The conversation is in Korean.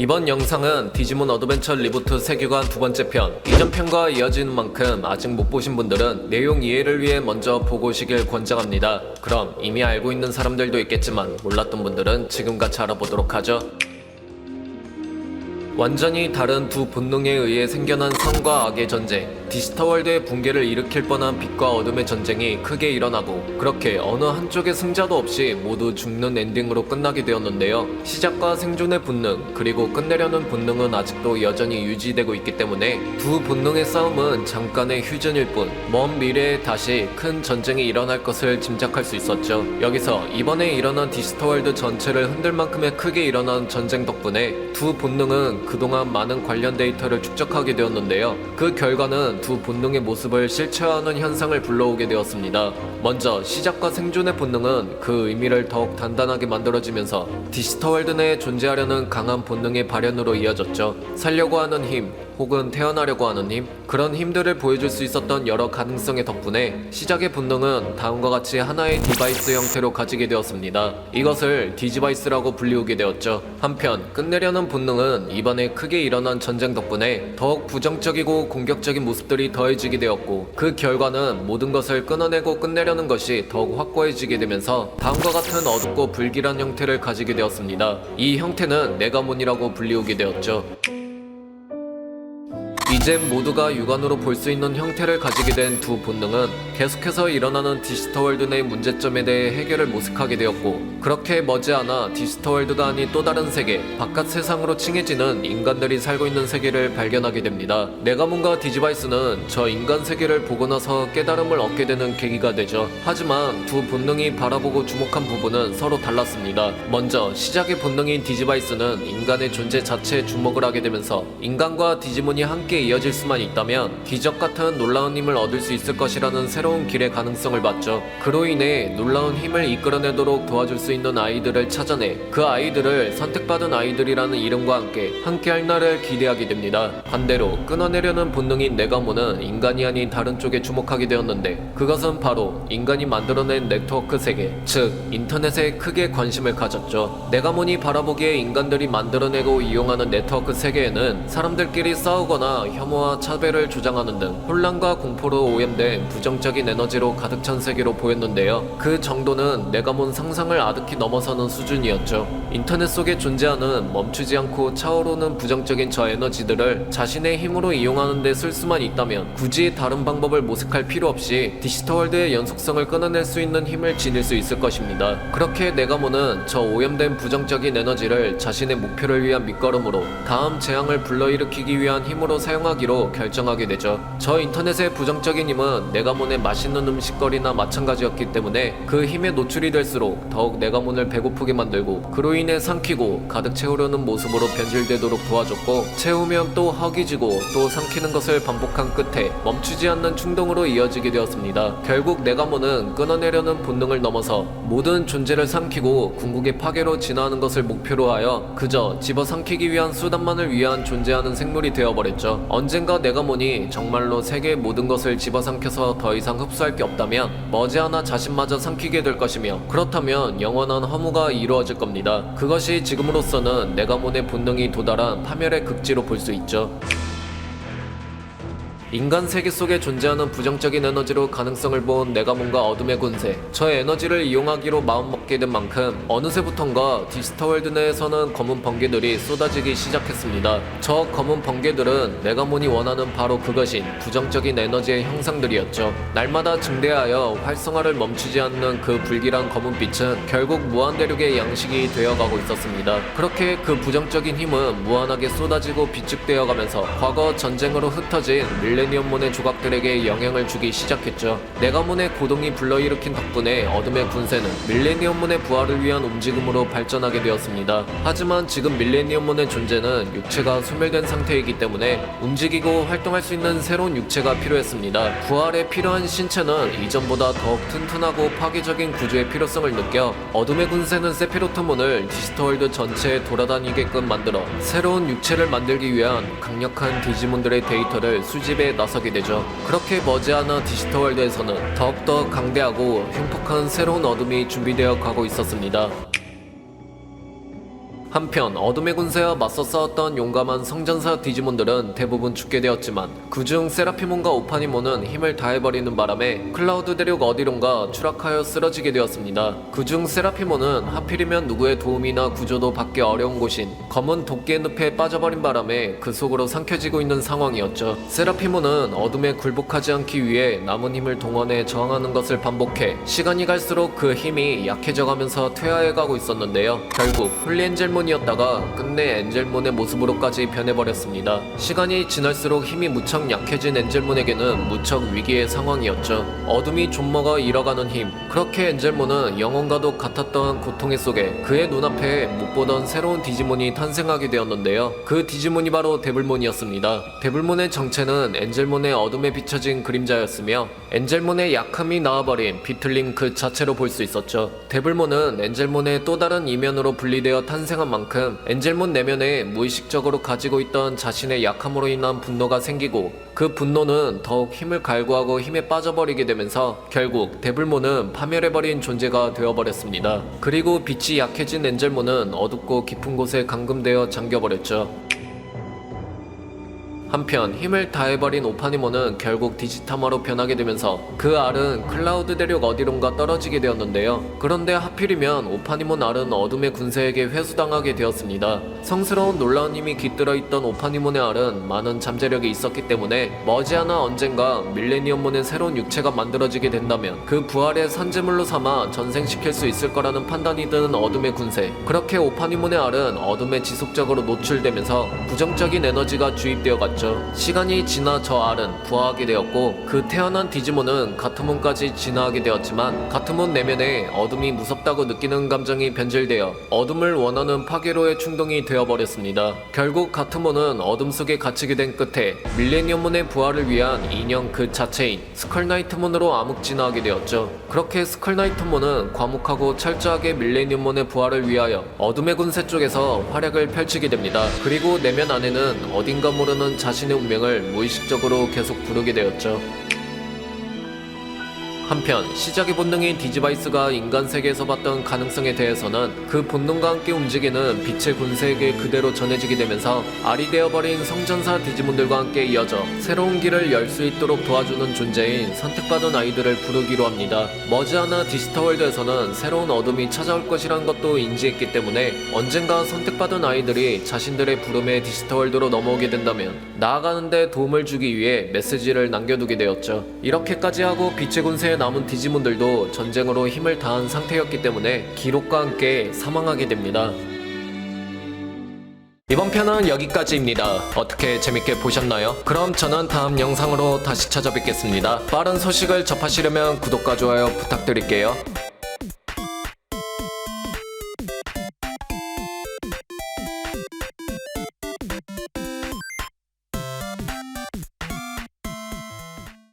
이번 영상은 디지몬 어드벤처 리부트 세계관 두 번째 편 이전 편과 이어지는 만큼 아직 못 보신 분들은 내용 이해를 위해 먼저 보고 오시길 권장합니다. 그럼 이미 알고 있는 사람들도 있겠지만 몰랐던 분들은 지금 같이 알아보도록 하죠. 완전히 다른 두 본능에 의해 생겨난 선과 악의 전쟁, 디스터월드의 붕괴를 일으킬 뻔한 빛과 어둠의 전쟁이 크게 일어나고 그렇게 어느 한쪽의 승자도 없이 모두 죽는 엔딩으로 끝나게 되었는데요. 시작과 생존의 본능, 그리고 끝내려는 본능은 아직도 여전히 유지되고 있기 때문에 두 본능의 싸움은 잠깐의 휴전일 뿐, 먼 미래에 다시 큰 전쟁이 일어날 것을 짐작할 수 있었죠. 여기서 이번에 일어난 디스터월드 전체를 흔들 만큼의 크게 일어난 전쟁 덕분에 두 본능은 그동안 많은 관련 데이터를 축적하게 되었는데요. 그 결과는 두 본능의 모습을 실체화하는 현상을 불러오게 되었습니다. 먼저 시작과 생존의 본능은 그 의미를 더욱 단단하게 만들어지면서 디스터월드 내에 존재하려는 강한 본능의 발현으로 이어졌죠. 살려고 하는 힘, 혹은 태어나려고 하는 힘 그런 힘들을 보여줄 수 있었던 여러 가능성의 덕분에 시작의 본능은 다음과 같이 하나의 디바이스 형태로 가지게 되었습니다. 이것을 디지바이스라고 불리우게 되었죠. 한편 끝내려는 본능은 이번에 크게 일어난 전쟁 덕분에 더욱 부정적이고 공격적인 모습들이 더해지게 되었고 그 결과는 모든 것을 끊어내고 끝내려는 것이 더욱 확고해지게 되면서 다음과 같은 어둡고 불길한 형태를 가지게 되었습니다. 이 형태는 네가몬이라고 불리우게 되었죠. 이젠 모두가 육안으로 볼 수 있는 형태를 가지게 된 두 본능은 계속해서 일어나는 디지터월드 내 문제점에 대해 해결을 모색하게 되었고 그렇게 머지않아 디지터월드가 아닌 또 다른 세계 바깥 세상으로 칭해지는 인간들이 살고 있는 세계를 발견하게 됩니다. 네가몬과 디지바이스는 저 인간 세계를 보고 나서 깨달음을 얻게 되는 계기가 되죠. 하지만 두 본능이 바라보고 주목한 부분은 서로 달랐습니다. 먼저 시작의 본능인 디지바이스는 인간의 존재 자체에 주목을 하게 되면서 인간과 디지몬이 함께 이어질 수만 있다면 기적 같은 놀라운 힘을 얻을 수 있을 것이라는 새로운 길의 가능성을 봤죠. 그로 인해 놀라운 힘을 이끌어내도록 도와줄 수 있는 아이들을 찾아내 그 아이들을 선택받은 아이들이라는 이름과 함께 함께할 날을 기대하게 됩니다. 반대로 끊어내려는 본능인 네가모는 인간이 아닌 다른 쪽에 주목하게 되었는데 그것은 바로 인간이 만들어낸 네트워크 세계, 즉 인터넷에 크게 관심을 가졌죠. 네가몬이 바라보기에 인간들이 만들어내고 이용하는 네트워크 세계에는 사람들끼리 싸우거나 혐오와 차별을 조장하는 등 혼란과 공포로 오염된 부정적인 에너지로 가득 찬 세계로 보였는데요. 그 정도는 네가몬 상상을 아득히 넘어서는 수준이었죠. 인터넷 속에 존재하는 멈추지 않고 차오르는 부정적인 저 에너지들을 자신의 힘으로 이용하는 데 쓸 수만 있다면 굳이 다른 방법을 모색할 필요 없이 디지털월드의 연속성을 끊어낼 수 있는 힘을 지닐 수 있을 것입니다. 그렇게 네가몬은 저 오염된 부정적인 에너지를 자신의 목표를 위한 밑거름으로 다음 재앙을 불러일으키기 위한 힘으로 사용 하기로 결정하게 되죠. 저 인터넷의 부정적인 힘은 네가몬의 맛있는 음식거리나 마찬가지였기 때문에 그 힘에 노출이 될수록 더욱 네가몬을 배고프게 만들고 그로 인해 삼키고 가득 채우려는 모습으로 변질되도록 도와줬고 채우면 또 허기지고 또 삼키는 것을 반복한 끝에 멈추지 않는 충동으로 이어지게 되었습니다. 결국 네가몬은 끊어내려는 본능을 넘어서 모든 존재를 삼키고 궁극의 파괴로 진화하는 것을 목표로 하여 그저 집어삼키기 위한 수단만을 위한 존재하는 생물이 되어버렸죠. 언젠가 네가몬이 정말로 세계의 모든 것을 집어삼켜서 더 이상 흡수할 게 없다면 머지않아 자신마저 삼키게 될 것이며 그렇다면 영원한 허무가 이루어질 겁니다. 그것이 지금으로서는 네가몬의 본능이 도달한 파멸의 극지로 볼 수 있죠. 인간 세계 속에 존재하는 부정적인 에너지로 가능성을 본 네가몬과 어둠의 군세. 저 에너지를 이용하기로 마음먹게 된 만큼 어느새부턴가 디스터월드 내에서는 검은 번개들이 쏟아지기 시작했습니다. 저 검은 번개들은 네가몬이 원하는 바로 그것인 부정적인 에너지의 형상들이었죠. 날마다 증대하여 활성화를 멈추지 않는 그 불길한 검은 빛은 결국 무한대륙의 양식이 되어가고 있었습니다. 그렇게 그 부정적인 힘은 무한하게 쏟아지고 비축되어 가면서 과거 전쟁으로 흩어진 밀 레니엄문의 조각들에게 영향을 주기 시작했죠. 네가문의 고동이 불러일으킨 덕분에 어둠의 군세는 밀레니엄문의 부활을 위한 움직임으로 발전하게 되었습니다. 하지만 지금 밀레니엄문의 존재는 육체가 소멸된 상태이기 때문에 움직이고 활동할 수 있는 새로운 육체가 필요했습니다. 부활에 필요한 신체는 이전보다 더욱 튼튼하고 파괴적인 구조의 필요성을 느껴 어둠의 군세는 세피로트문을 디지털월드 전체에 돌아다니게끔 만들어 새로운 육체를 만들기 위한 강력한 디지몬들의 데이터를 수집 에 나서게 되죠. 그렇게 머지않아 디지털월드에서는 더욱더 강대하고 흉폭한 새로운 어둠이 준비되어 가고 있었습니다. 한편 어둠의 군세와 맞서 싸웠던 용감한 성전사 디지몬들은 대부분 죽게 되었지만 그중 세라피몬과 오파니몬은 힘을 다해버리는 바람에 클라우드 대륙 어디론가 추락하여 쓰러지게 되었습니다. 그중 세라피몬은 하필이면 누구의 도움이나 구조도 받기 어려운 곳인 검은 도끼의 늪에 빠져버린 바람에 그 속으로 삼켜지고 있는 상황이었죠. 세라피몬은 어둠에 굴복하지 않기 위해 남은 힘을 동원해 저항하는 것을 반복해 시간이 갈수록 그 힘이 약해져가면서 퇴화해가고 있었는데요. 결국 홀리엔젤몬 이었다가 끝내 엔젤몬의 모습으로까지 변해버렸습니다. 시간이 지날수록 힘이 무척 약해진 엔젤몬에게는 무척 위기의 상황이었죠. 어둠이 좀먹어 잃어가는 힘. 그렇게 엔젤몬은 영혼과도 같았던 고통의 속에 그의 눈앞에 못 보던 새로운 디지몬이 탄생하게 되었는데요. 그 디지몬이 바로 데블몬이었습니다. 데블몬의 정체는 엔젤몬의 어둠에 비춰진 그림자였으며 엔젤몬의 약함이 나와버린 비틀린 그 자체로 볼 수 있었죠. 데블몬은 엔젤몬의 또 다른 이면으로 분리되어 탄생한 만큼 엔젤몬 내면에 무의식적으로 가지고 있던 자신의 약함으로 인한 분노가 생기고 그 분노는 더욱 힘을 갈구하고 힘에 빠져버리게 되면서 결국 데블몬은 파멸해버린 존재가 되어버렸습니다. 그리고 빛이 약해진 엔젤몬은 어둡고 깊은 곳에 감금되어 잠겨버렸죠. 한편 힘을 다해버린 오파니모는 결국 디지타마로 변하게 되면서 그 알은 클라우드 대륙 어디론가 떨어지게 되었는데요. 그런데 하필이면 오파니몬 알은 어둠의 군세에게 회수당하게 되었습니다. 성스러운 놀라운 힘이 깃들어 있던 오파니몬의 알은 많은 잠재력이 있었기 때문에 머지않아 언젠가 밀레니엄몬의 새로운 육체가 만들어지게 된다면 그 부활의 산재물로 삼아 전생시킬 수 있을 거라는 판단이 드는 어둠의 군세. 그렇게 오파니몬의 알은 어둠에 지속적으로 노출되면서 부정적인 에너지가 주입되어 갔죠. 시간이 지나 저 알은 부화하게 되었고 그 태어난 디지몬은 가트몬까지 진화하게 되었지만 가트몬 내면에 어둠이 무섭다고 느끼는 감정이 변질되어 어둠을 원하는 파괴로의 충동이 되어버렸습니다. 결국 가트몬은 어둠 속에 갇히게 된 끝에 밀레니엄몬의 부활을 위한 인형 그 자체인 스컬나이트몬으로 암흑 진화하게 되었죠. 그렇게 스컬나이트몬은 과묵하고 철저하게 밀레니엄몬의 부활을 위하여 어둠의 군세 쪽에서 활약을 펼치게 됩니다. 그리고 내면 안에는 어딘가 모르는 자 신의 운명을 무의식적으로 계속 부르게 되었죠. 한편 시작의 본능인 디지바이스가 인간 세계에서 봤던 가능성에 대해서는 그 본능과 함께 움직이는 빛의 군세에게 그대로 전해지게 되면서 알이 되어버린 성전사 디지몬들과 함께 이어져 새로운 길을 열 수 있도록 도와주는 존재인 선택받은 아이들을 부르기로 합니다. 머지않아 디지터월드에서는 새로운 어둠이 찾아올 것이란 것도 인지했기 때문에 언젠가 선택받은 아이들이 자신들의 부름의 디지터월드로 넘어오게 된다면 나아가는데 도움을 주기 위해 메시지를 남겨두게 되었죠. 이렇게까지 하고 빛의 군세에 남은 디지몬들도 전쟁으로 힘을 다한 상태였기 때문에 기록과 함께 사망하게 됩니다. 이번 편은 여기까지입니다. 어떻게 재밌게 보셨나요? 그럼 저는 다음 영상으로 다시 찾아뵙겠습니다. 빠른 소식을 접하시려면 구독과 좋아요 부탁드릴게요.